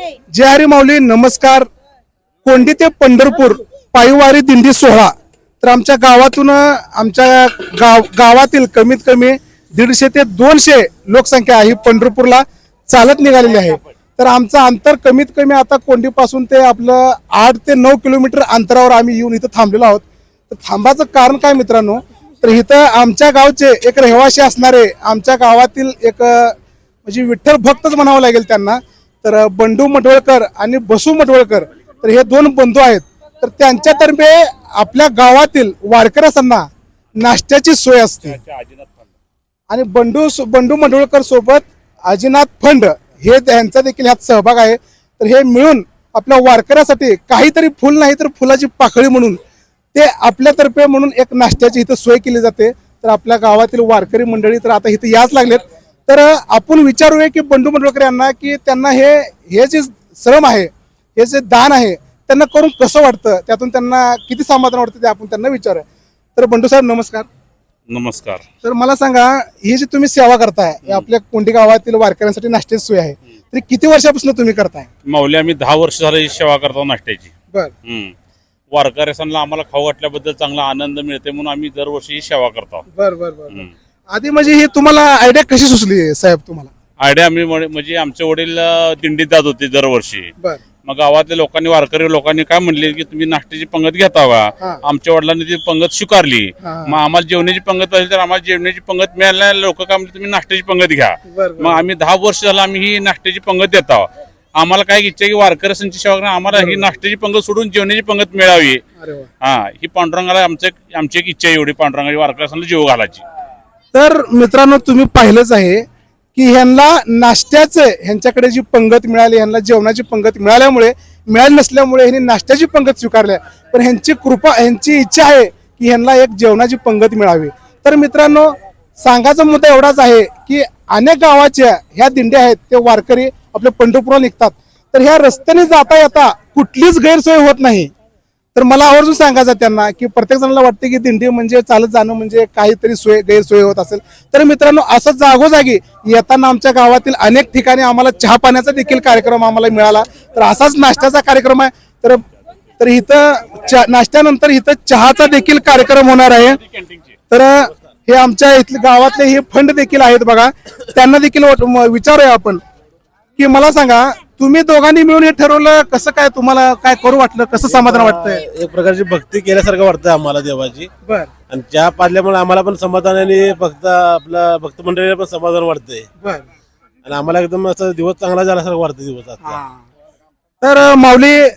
जय हरी माऊली नमस्कार. कोंडी ते पंढरपूर पायीवारी दिंडी सोहळा. तर आमच्या गावातून आमच्या गाव गावातील कमीत कमी दीडशे ते दोनशे लोकसंख्या ही पंढरपूरला चालत निघालेली आहे. तर आमचं अंतर कमीत कमी आता कोंडीपासून ते आपलं आठ ते नऊ किलोमीटर अंतरावर आम्ही येऊन इथं थांबलेलो आहोत. तर थांबाचं कारण काय मित्रांनो? तर इथं आमच्या गावचे एक रहिवासी असणारे आमच्या गावातील एक म्हणजे विठ्ठल भक्तच म्हणावं लागेल त्यांना. तर बंडू मटवळकर आणि बसू मटवळकर तर हे दोन बंधू आहेत. तर त्यांच्यातर्फे आपल्या गावातील वारकऱ्यांना नाश्त्याची सोय असते. आणि बंडू बंडू मंडळकर सोबत अजिनाथ फंड हे त्यांचा देखील ह्यात सहभाग आहे. तर हे मिळून आपल्या वारकऱ्यासाठी काहीतरी फुल नाही तर फुलाची पाखळी म्हणून ते आपल्यातर्फे म्हणून एक नाश्त्याची इथं सोय केली जाते. तर आपल्या गावातील वारकरी मंडळी तर आता इथं याच लागलेत. तर आपण विचारूया की बंडू मंडळकर यांना की त्यांना हे हे जे श्रम आहे हे जे दान आहे त्यांना करून कसं वाटतं? त्यातून त्यांना किती समाधान वाटतं ते आपण त्यांना विचारूया. तर बंडू साहेब नमस्कार. नमस्कार. तर मला सांगा ही जी तुम्ही सेवा करताय ही आपल्या कोंडी गावातील वारकऱ्यांसाठी नाश्त्याची सोय आहे. तरी किती वर्षापासून तुम्ही करताय? माऊली आम्ही दहा वर्ष झाले ही सेवा करतो नाश्त्याची. बर. हम्म. वारकऱ्यांना आम्हाला खाऊ वाटल्याबद्दल चांगला आनंद मिळते म्हणून आम्ही दरवर्षी ही सेवा करतो. बर बर बर. हम्म. आधी म्हणजे ही तुम्हाला आयडिया कशी सुचली साहेब तुम्हाला? आयडिया आम्ही म्हण- म्हणजे आमचे वडील अं, दिंडीत जात होते दरवर्षी. बर. मग गावातल्या लोकांनी वारकरी लोकांनी काय म्हणले की तुम्ही नाश्त्याची पंगत घेता हा. आमच्या वडिलांनी ती पंगत स्वीकारली. हा. मग आम्हाला जेवणाची पंगत असेल तर आम्हाला जेवणाची पंगत मिळाल्या लोक काय म्हणले तुम्ही नाश्त्याची पंगत घ्या. बर मग आम्ही दहा वर्ष झालं आम्ही ही नाश्त्याची पंगत देत आहोत. आम्हाला काय इच्छा आहे की वारकऱ्यांची सेवा करून आम्हाला ही नाश्त्याची पंगत सोडून जेवणाची पंगत मिळावी. अरे वा. हा ही पांडुरंगाला आमचं आमची एक इच्छा आहे एवढी पांडुरंगाची वारकऱ्यांना जीव घालायची. तर मित्रांनो तुम्ही पाहिलंच आहे की ह्यांना नाश्त्याचं ह्यांच्याकडे जी पंगत मिळाली ह्यांना जेवणाची पंगत मिळाल्यामुळे मिळाली नसल्यामुळे ह्यांनी नाश्त्याची पंगत स्वीकारल्या. पण ह्यांची कृपा ह्यांची इच्छा आहे की ह्यांना एक जेवणाची पंगत मिळावी. तर मित्रांनो सांगायचा मुद्दा एवढाच आहे की अनेक गावाच्या ह्या दिंड्या आहेत ते वारकरी आपल्या पंढरपूरला निघतात. तर ह्या रस्त्याने जाता येता कुठलीच गैरसोय होत नाही. तर मला आवर्जून सांगायचं त्यांना की प्रत्येक जणाला वाटते की दिंडी म्हणजे चालत जाणं म्हणजे काहीतरी सोय गैरसोय होत असेल. तर मित्रांनो असं जागोजागी येताना आमच्या गावातील अनेक ठिकाणी आम्हाला चहा पाण्याचा देखील कार्यक्रम आम्हाला मिळाला. तर असाच नाश्त्याचा कार्यक्रम आहे. तर तर इथं नाश्त्यानंतर इथं चहाचा देखील कार्यक्रम होणार आहे. तर हे आमच्या इथले गावातले हे फंड देखील आहेत बघा. त्यांना देखील विचारूया आपण. की मला सांगा तुम्ही दोघांनी मिळून हे ठरवलं कसं काय तुम्हाला काय करू वाटलं कसं समाधान वाटतंय? एक प्रकारची भक्ती केल्यासारखं वाटतं आम्हाला देवाची. बर. आणि चहा पाजल्यामुळे आम्हाला पण समाधान आणि भक्त आपला भक्त मंडळीला पण समाधान वाटतंय. बर. आणि आम्हाला एकदम असं दिवस चांगला झाल्यासारखं वाटतं दिवस आता तर माऊली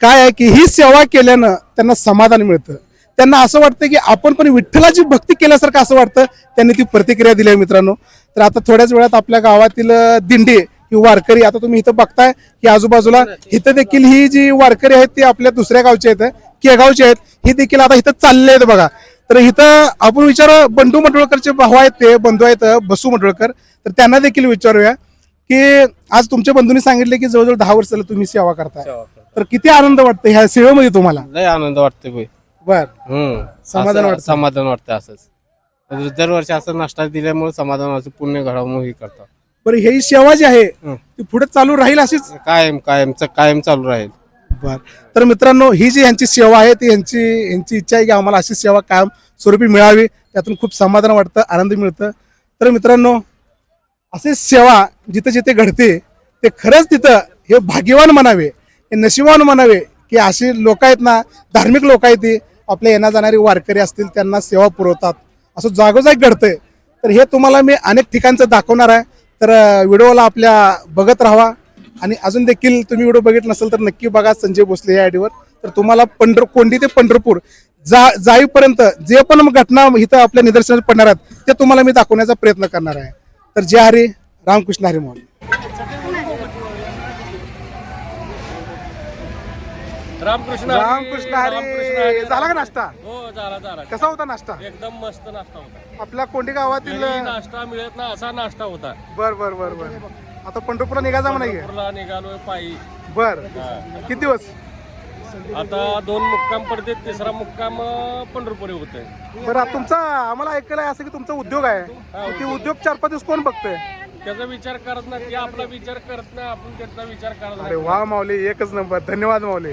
काय आहे की ही सेवा केल्यानं त्यांना समाधान मिळतं. त्यांना असं वाटतं की आपण पण विठ्ठलाची भक्ती केल्यासारखं असं वाटतं. त्यांनी ती प्रतिक्रिया दिली आहे मित्रांनो. तर आता थोड्याच वेळात आपल्या गावातील दिंडी ही वारकरी आता तुम्ही इथं बघताय की आजूबाजूला इथं देखील ही जी वारकरी आहेत ती आपल्या दुसऱ्या गावची आहेत केगावची आहेत ही देखील आता इथं चालले आहेत बघा. तर इथं आपण विचार बंडू मटवळकरचे भाऊ आहेत ते बंधू आहेत बसू मटवळकर तर त्यांना देखील विचारूया की आज तुमच्या बंधूंनी सांगितले की जवळजवळ दहा वर्ष झालं तुम्ही सेवा करताय. तर किती आनंद वाटतो ह्या सेवेमध्ये तुम्हाला? लय आनंद वाटतोय बर. समाधान वाटतं. समाधान वाटतं असंच. दरवर्षी असं नाश्ता दिल्यामुळे समाधान वाटतं पुण्य घडामोडी हे करतात. बरं ही सेवा जी आहे. ती पुढे चालू राहील अशीच? कायम कायमच कायम चालू राहील. बर. तर मित्रांनो ही जी यांची सेवा आहे ती यांची यांची इच्छा आहे की आम्हाला अशी सेवा कायम स्वरूपी मिळावी त्यातून खूप समाधान वाटतं आनंद मिळतं. तर मित्रांनो अशी सेवा जिथे जिथे घडते ते खरंच तिथं हे भाग्यवान म्हणावे हे नशिबान म्हणावे की अशी लोक आहेत ना धार्मिक लोक आहेत ती आपल्या येण्या जाणारी वारकरी असतील त्यांना सेवा पुरवतात. असं जागोजाग घडतंय. तर हे तुम्हाला मी अनेक ठिकाणचं दाखवणार आहे. तर व्हिडिओला आपल्या बघत राहा आणि अजून देखील तुम्ही व्हिडिओ बघित नसेल तर नक्की बघा संजय भोसले या आयडीवर. तर तुम्हाला पंढर कोंडी ते पंढरपूर जा जाईपर्यंत जे पण घटना इथं आपल्या निदर्शनात पडणार आहेत ते तुम्हाला मी दाखवण्याचा प्रयत्न करणार आहे. तर जय हरी रामकृष्ण हरी मोहन. रामकृष्ण रामकृष्ण हरी. झाला का नाश्ता? हो झाला झाला. कसा होता नाश्ता? एकदम मस्त नाश्ता होता. आपल्या कोंडी गावातील घरी नाश्ता मिळत ना असा नाश्ता होता. बर बर बर बर. आता पंढरपूरला निघायचा म्हणा पंढरपूरला निघालोय पायी. बर. किती दिवस? आता दोन मुक्काम पडते तिसरा मुक्काम अं, पंढरपुरी होतोय बरं तुमचा आम्हाला ऐकायला आहे असं की तुमचा उद्योग आहे. ते उद्योग चार पाच दिवस कोण बघतोय? त्याचा विचार करत नाही ते आपला विचार करत नाही आपण त्यांचा विचार करत अरे नाही. वा माऊली एकच नंबर. धन्यवाद माऊली.